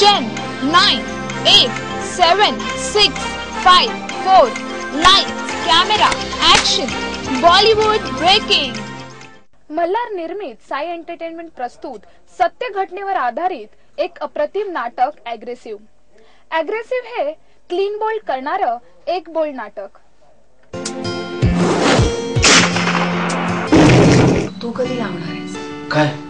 Ten nine eight seven six five four lights camera action Bollywood breaking Malhar निर्मित Sai entertainment प्रस्तुत सत्य घटनेवर आधारित एक अप्रतिम नाटक अग्रेसिव्ह अग्रेसिव्ह हे क्लीन बोल्ड करणारं एक बोल्ड नाटक. तू कधी लावणार आहेस? काय?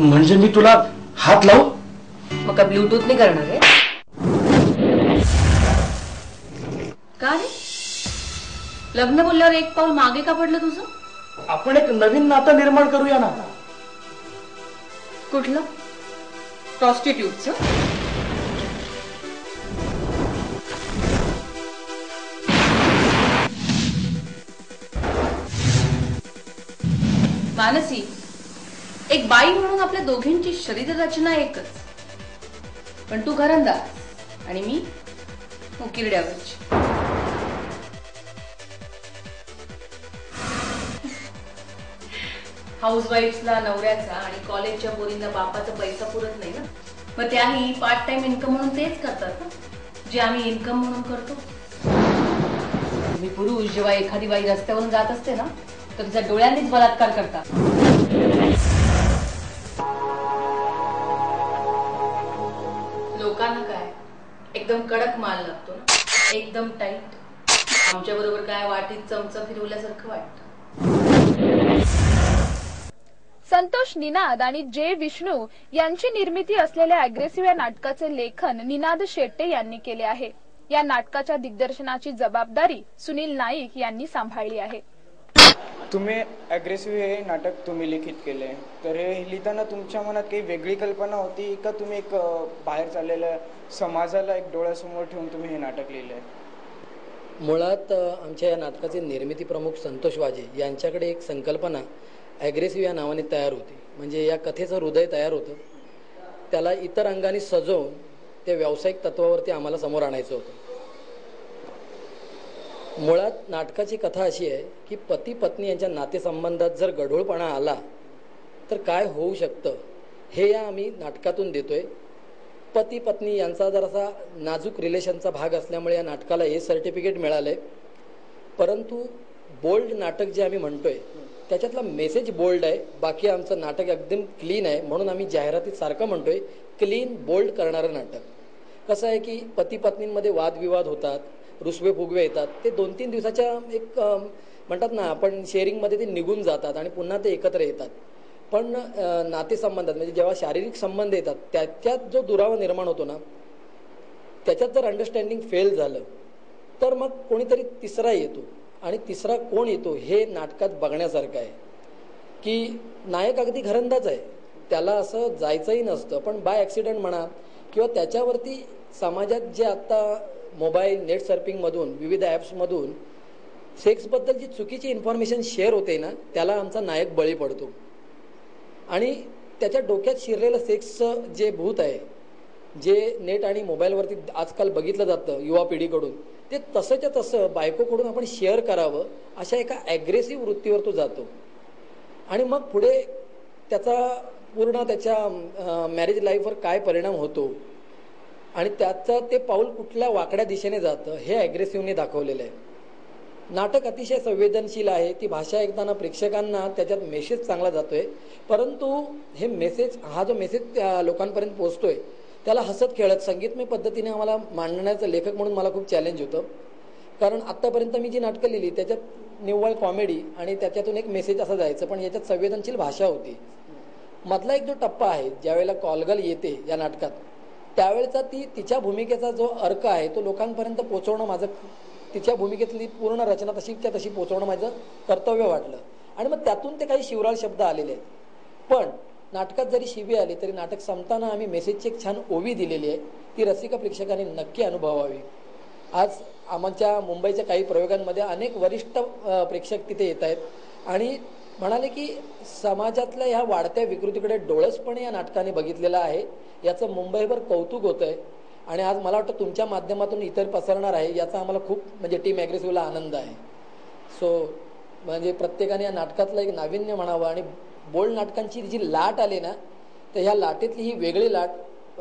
म्हणजे मी तुला हात लावू? मग का ब्लूटूथ नाही करणार आहे? का रे? लग्न बोलल्यावर एक पाऊल मागे का पडलं तुझं? आपण एक नवीन नातं निर्माण करूया ना. कुठलं? प्रॉस्टिट्यूटचं मानसी एक बाई म्हणून आपल्या दोघींची शरीर रचना एकच. पण तू घरंदाज आणि मी उकिरड्यावरची. हाऊसवाईफला नवऱ्याचा आणि कॉलेजच्या पोरींना बापाचा पैसा पुरत नाही ना? मग त्याही पार्ट टाइम इन्कम म्हणून तेच करतात ना? जे आम्ही इन्कम म्हणून करतो. मी पुरुष जेव्हा एखादी बाई रस्त्यावरून जात असते ना तर तिचा डोळ्यांनीच बलात्कार करतात एकदम कडक माल लागतो ना. एकदम टाईट आमच्या बरोबर काय वाटीत चमचा फिरवल्यासारखं वाटत. संतोष निनाद आणि जे विष्णू यांची निर्मिती असलेल्या अग्रेसिव्ह या नाटकाचे लेखन निनाद शेट्टे यांनी केले आहे. या नाटकाच्या दिग्दर्शनाची जबाबदारी सुनील नाईक यांनी सांभाळली आहे. तुम्ही ॲग्रेसिव्ह हे नाटक तुम्ही लिखित केले. तर हे लिहिताना तुमच्या मनात काही वेगळी कल्पना होती का तुम्ही एक बाहेर चाललेल्या समाजाला एक डोळ्यासमोर ठेवून तुम्ही हे नाटक लिहिले? मुळात आमच्या या नाटकाचे निर्मिती प्रमुख संतोष वाजे यांच्याकडे एक संकल्पना ॲग्रेसिव्ह या नावाने तयार होती. म्हणजे या कथेचं हृदय तयार होतं. त्याला इतर अंगाने सजवून ते व्यावसायिक तत्वावरती आम्हाला समोर आणायचं होतं. मुळात नाटकाची कथा अशी आहे की पती पत्नी यांच्या नातेसंबंधात जर गढूळपणा आला तर काय होऊ शकतं? हे या आम्ही नाटकातून देतोय. पती पत्नी यांचा जरासा नाजूक रिलेशनचा भाग असल्यामुळे या नाटकाला ए सर्टिफिकेट मिळालंय. परंतु बोल्ड नाटक जे आम्ही म्हणतोय त्याच्यातला मेसेज बोल्ड आहे. बाकी आमचं नाटक एकदम क्लीन आहे. म्हणून आम्ही जाहिरातीत सारखं म्हणतोय क्लीन बोल्ड करणारं नाटक. कसं आहे की पती पत्नींमध्ये वादविवाद होतात रुसवे फुगवे येतात. ते दोन तीन दिवसाच्या एक म्हणतात ना आपण शेअरिंगमध्ये ते निघून जातात आणि पुन्हा ते एकत्र येतात. पण नातेसंबंधात म्हणजे जेव्हा शारीरिक संबंध येतात त्याच्यात जो दुरावा निर्माण होतो ना त्याच्यात जर अंडरस्टँडिंग फेल झालं तर मग कोणीतरी तिसरा येतो. आणि तिसरा कोण येतो हे नाटकात बघण्यासारखं आहे. की नायक अगदी घरंदाज आहे. त्याला असं जायचंही नसतं. पण बाय ॲक्सिडेंट म्हणा किंवा त्याच्यावरती समाजात जे आत्ता मोबाईल नेट सर्फिंगमधून विविध ॲप्समधून सेक्सबद्दल जी चुकीची इन्फॉर्मेशन शेअर होते ना त्याला आमचा नायक बळी पडतो. आणि त्याच्या डोक्यात शिरलेलं सेक्सचं जे भूत आहे जे नेट आणि मोबाईलवरती आजकाल बघितलं जातं युवा पिढीकडून ते तसंच्या तसं बायकोकडून आपण शेअर करावं अशा एका ॲग्रेसिव्ह वृत्तीवर तो जातो. आणि मग पुढे त्याचा पूर्ण त्याच्या मॅरेज लाईफवर काय परिणाम होतो आणि त्याचं ते पाऊल कुठल्या वाकड्या दिशेने जातं हे ॲग्रेसिव्हने दाखवलेलं आहे. नाटक अतिशय संवेदनशील आहे. ती भाषा ऐकताना प्रेक्षकांना त्याच्यात मेसेज चांगला जातोय. परंतु हे मेसेज हा जो मेसेज त्या लोकांपर्यंत आहे त्याला हसत खेळत संगीतमय पद्धतीने आम्हाला मांडण्याचं लेखक म्हणून मला खूप चॅलेंज होतं. कारण आत्तापर्यंत मी जी नाटकं लिहिली त्याच्यात निव्वळ कॉमेडी आणि त्याच्यातून एक मेसेज असा जायचं पण याच्यात संवेदनशील भाषा होती. मधला एक जो टप्पा आहे ज्यावेळेला कॉलगल येते या नाटकात त्यावेळेचा ती तिच्या भूमिकेचा जो अर्क आहे तो लोकांपर्यंत पोचवणं माझं तिच्या भूमिकेतली पूर्ण रचना तशीच्या तशी पोचवणं माझं कर्तव्य वाटलं. आणि मग त्यातून ते काही शिवराळ शब्द आलेले आहेत. पण नाटकात जरी शिवी आली तरी नाटक संपताना आम्ही मेसेजची एक छान ओवी दिलेली आहे. ती रसिका प्रेक्षकांनी नक्की अनुभवावी. आज आमच्या मुंबईच्या काही प्रयोगांमध्ये अनेक वरिष्ठ प्रेक्षक तिथे येत आहेत. आणि म्हणाले की समाजातल्या ह्या वाढत्या विकृतीकडे डोळसपणे या नाटकाने बघितलेलं आहे. याचं मुंबईभर कौतुक होतं आहे आणि आज मला वाटतं तुमच्या माध्यमातून इतर पसरणार आहे याचा आम्हाला खूप म्हणजे टीम ॲग्रेसिव्हला आनंद आहे. सो म्हणजे प्रत्येकाने या नाटकातलं एक नाविन्य म्हणावं आणि बोल्ड नाटकांची जी लाट आली ना तर ह्या लाटेतली ही वेगळी लाट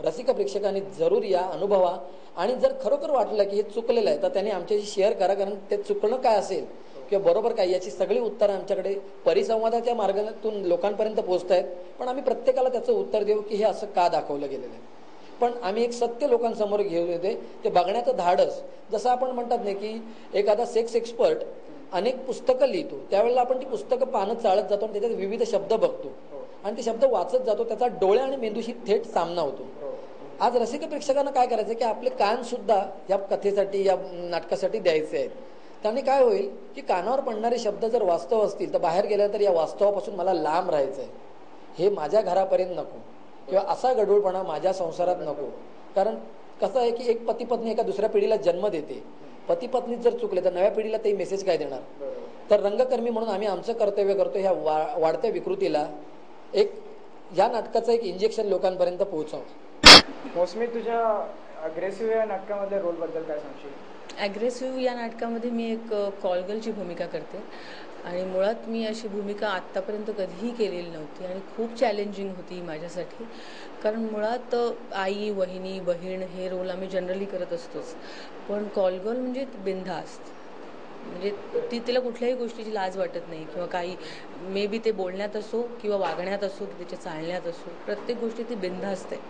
रसिका प्रेक्षकांनी जरूर या अनुभवा. आणि जर खरोखर वाटलं की हे चुकलेलं आहे तर त्यांनी आमच्याशी शेअर करा कारण ते चुकणं काय असेल? किंवा बरोबर काय याची सगळी उत्तरं आमच्याकडे परिसंवादाच्या मार्गातून लोकांपर्यंत पोहोचत आहेत पण आम्ही प्रत्येकाला त्याचं उत्तर देऊ की हे असं का दाखवलं गेलेलं आहे. पण आम्ही एक सत्य लोकांसमोर घेऊन येते. ते बघण्याचं धाडस जसं आपण म्हणतात नाही की एखादा सेक्स एक्सपर्ट अनेक पुस्तकं लिहितो. त्यावेळेला आपण ती पुस्तकं पानं चाळत जातो आणि त्याच्यात विविध शब्द बघतो. आणि ते शब्द वाचत जातो. त्याचा डोळ्या आणि मेंदूशी थेट सामना होतो. आज रसिक प्रेक्षकांना काय करायचं की आपले कानसुद्धा या कथेसाठी या नाटकासाठी द्यायचे आहेत. त्याने काय होईल की कानावर पडणारे शब्द जर वास्तव असतील तर बाहेर गेल्या तर या वास्तवापासून मला लांब राहायचं आहे हे माझ्या घरापर्यंत नको. किंवा असा गडूळपणा माझ्या संसारात नको. कारण कसं आहे की एक पती पत्नी एका दुसऱ्या पिढीला जन्म देते. पतीपत्नी जर चुकले तर नव्या पिढीला ते मेसेज काय देणार? तर रंगकर्मी म्हणून आम्ही आमचं कर्तव्य करतो ह्या वा वाढत्या विकृतीला एक या नाटकाचं एक इंजेक्शन लोकांपर्यंत पोहोचव मोसमी तुझ्या अग्रेसिव्ह या नाटकामधल्या रोलबद्दल काय सांगशील? ॲग्रेसिव्ह या नाटकामध्ये मी एक कॉलगलची भूमिका करते. आणि मुळात मी अशी भूमिका आत्तापर्यंत कधीही केलेली नव्हती आणि खूप चॅलेंजिंग होती माझ्यासाठी. कारण मुळात आई वहिनी बहीण हे रोल आम्ही जनरली करत असतोच. पण कॉलगल म्हणजे बिनधास्त. म्हणजे ती तिला कुठल्याही गोष्टीची लाज वाटत नाही किंवा काही मे बी ते बोलण्यात असो किंवा वागण्यात असो की तिच्या चालण्यात असो प्रत्येक गोष्टी ती बिनधास्त आहे.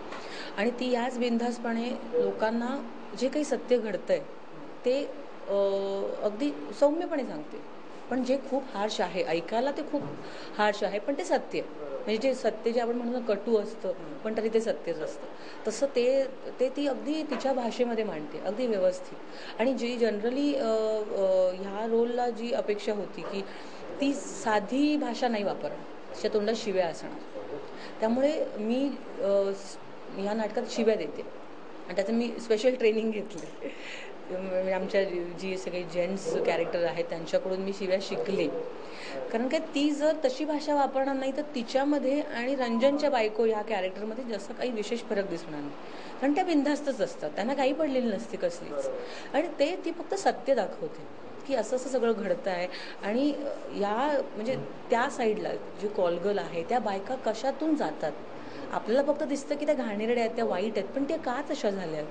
आणि ती याच बिनधास्तपणे लोकांना जे काही सत्य घडतं आहे ते अगदी सौम्यपणे सांगते. पण जे खूप हार्श आहे ऐकायला ते खूप हार्श आहे पण ते सत्य. आहे. म्हणजे जे सत्य जे आपण म्हणतो ना कटू असतं पण तरी ते सत्यच असतं. तसं ते ते ती अगदी तिच्या भाषेमध्ये मांडते अगदी व्यवस्थित. आणि जी जनरली ह्या रोलला जी अपेक्षा होती की ती साधी भाषा नाही वापरणार तिच्या तोंडात शिव्या असणार. त्यामुळे मी ह्या नाटकात शिव्या देते. आणि त्याचं मी स्पेशल ट्रेनिंग घेतली म्हणजे आमच्या जी सगळे जेंट्स कॅरेक्टर आहेत त्यांच्याकडून मी शिव्या शिकले. कारण काय ती जर तशी भाषा वापरणार नाही तर तिच्यामध्ये आणि रंजनच्या बायको या कॅरेक्टरमध्ये जसं काही विशेष फरक दिसणार नाही. कारण त्या बिनधास्तच असतात. त्यांना काही पडलेली नसते कसलीच. आणि ते ती फक्त सत्य दाखवते की असं असं सगळं घडतं आहे आणि या म्हणजे त्या साईडला जे कॉलगल आहे त्या बायका कशातून जातात? आपल्याला फक्त दिसतं की त्या घाणेरड्या आहेत त्या वाईट आहेत पण त्या का तशा झाल्या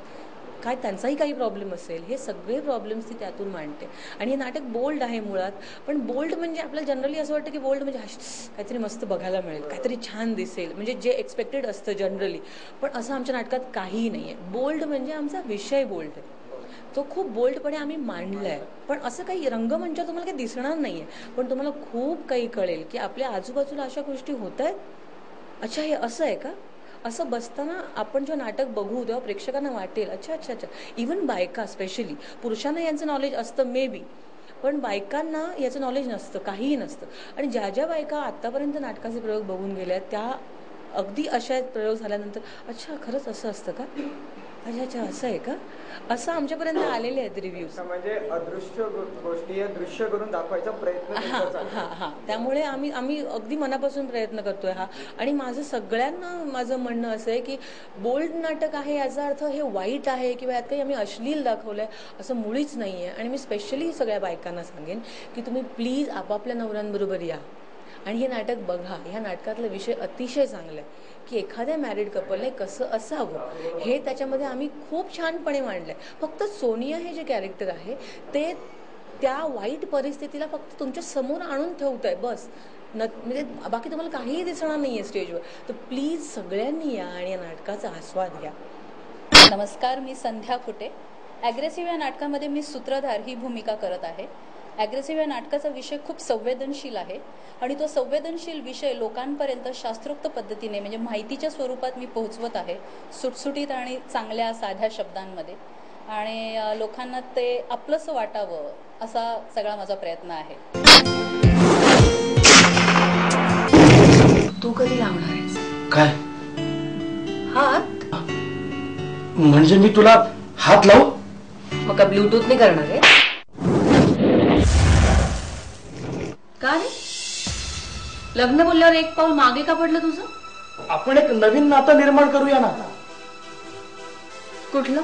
काय त्यांचाही काही प्रॉब्लेम असेल हे सगळे प्रॉब्लेम्स ती त्यातून मांडते. आणि हे नाटक बोल्ड आहे मुळात पण बोल्ड म्हणजे आपल्याला जनरली असं वाटतं की बोल्ड म्हणजे काहीतरी मस्त बघायला मिळेल काहीतरी छान दिसेल. म्हणजे जे एक्सपेक्टेड असतं जनरली पण असं आमच्या नाटकात काहीही नाही आहे बोल्ड म्हणजे आमचा विषय बोल्ड आहे. तो खूप बोल्डपणे आम्ही मांडला आहे पण असं काही रंगमंच तुम्हाला काही दिसणार नाही आहे पण तुम्हाला खूप काही कळेल की आपल्या आजूबाजूला अशा गोष्टी होत आहेत अच्छा हे असं आहे का? असं बसताना आपण जेव्हा नाटक बघू तेव्हा प्रेक्षकांना वाटेल अच्छा अच्छा अच्छा. इवन बायका स्पेशली पुरुषांना यांचं नॉलेज असतं मे बी पण बायकांना याचं नॉलेज नसतं काहीही नसतं. आणि ज्या ज्या बायका आत्तापर्यंत नाटकाचे प्रयोग बघून गेल्या त्या अगदी अशा प्रयोग झाल्यानंतर अच्छा खरंच असं असतं का? अच्छा अच्छा असं आहे का? असं आमच्यापर्यंत आलेले आहेत रिव्ह्यूज म्हणजे अदृश्य गोष्टी दृश्य करून दाखवायचा प्रयत्न हा तुमचा चालू हा हा. त्यामुळे आम्ही आम्ही अगदी मनापासून प्रयत्न करतोय हा. आणि माझं सगळ्यांना माझं म्हणणं असं आहे की बोल्ड नाटक आहे याचा अर्थ हे वाईट आहे किंवा यात काही आम्ही अश्लील दाखवलंय असं मुळीच नाहीये. आणि मी स्पेशली सगळ्या बायकांना सांगेन की तुम्ही प्लीज आपापल्या नवऱ्यांबरोबर या. आणि हे नाटक बघा. ह्या नाटकातला विषय अतिशय चांगला आहे. की एखाद्या मॅरिड कपलने कसं असावं? हे त्याच्यामध्ये आम्ही खूप छानपणे मांडलं आहे फक्त सोनिया हे जे कॅरेक्टर आहे ते त्या वाईट परिस्थितीला फक्त तुमच्यासमोर आणून आहे बस. न म्हणजे बाकी तुम्हाला काहीही दिसणार नाही आहे स्टेजवर तर प्लीज सगळ्यांनी या आणि या नाटकाचा आस्वाद घ्या. नमस्कार मी संध्या फुटे. ॲग्रेसिव्ह या नाटकामध्ये मी सूत्रधार ही भूमिका करत आहे. ॲग्रेसिव्ह या नाटकाचा विषय खूप संवेदनशील आहे आणि तो संवेदनशील विषय लोकांपर्यंत शास्त्रोक्त पद्धतीने म्हणजे माहितीच्या स्वरूपात मी पोहोचवत आहे सुटसुटीत आणि चांगल्या साध्या शब्दांमध्ये. आणि लोकांना ते आपलंसं वाटावं असा सगळा माझा प्रयत्न आहे. तू कधी लावणार आहेस? काय? हात? म्हणजे मी तुला हात लावू? मग का ब्लूटूथने करणार आहे? लग्न बोलल्यावर एक पाऊल मागे का पडलं तुझं? आपण एक नवीन नातं निर्माण करूया ना. कुठलं?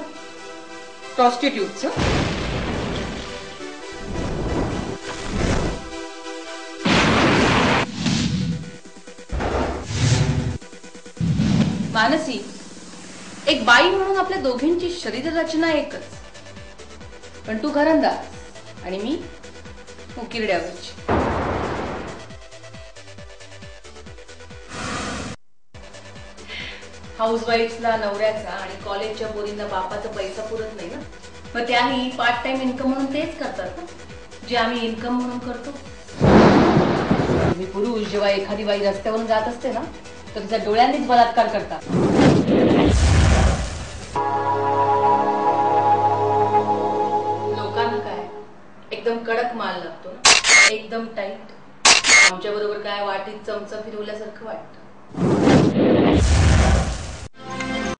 प्रॉस्टिट्यूटचं मानसी एक बाई म्हणून आपल्या दोघींची शरीर रचना एकच. पण तू घरंदाज आणि मी उकिरड्यावरची हाऊसवाईफला नवऱ्याचा आणि कॉलेजच्या पोरींना बापाचा पैसा पुरत नाही ना? मग त्याही पार्ट टाइम इन्कम म्हणून तेच करतात ना? जे आम्ही इन्कम म्हणून करतो. मी पुरुष जेव्हा एखादी बाई रस्त्यावरून जात असते ना तर तिच्या डोळ्यांनीच बलात्कार करतात. लोकांना काय? एकदम कडक माल लागतो ना? एकदम टाईट आमच्या बरोबर काय वाटीत चमचा फिरवल्यासारखं वाटतं.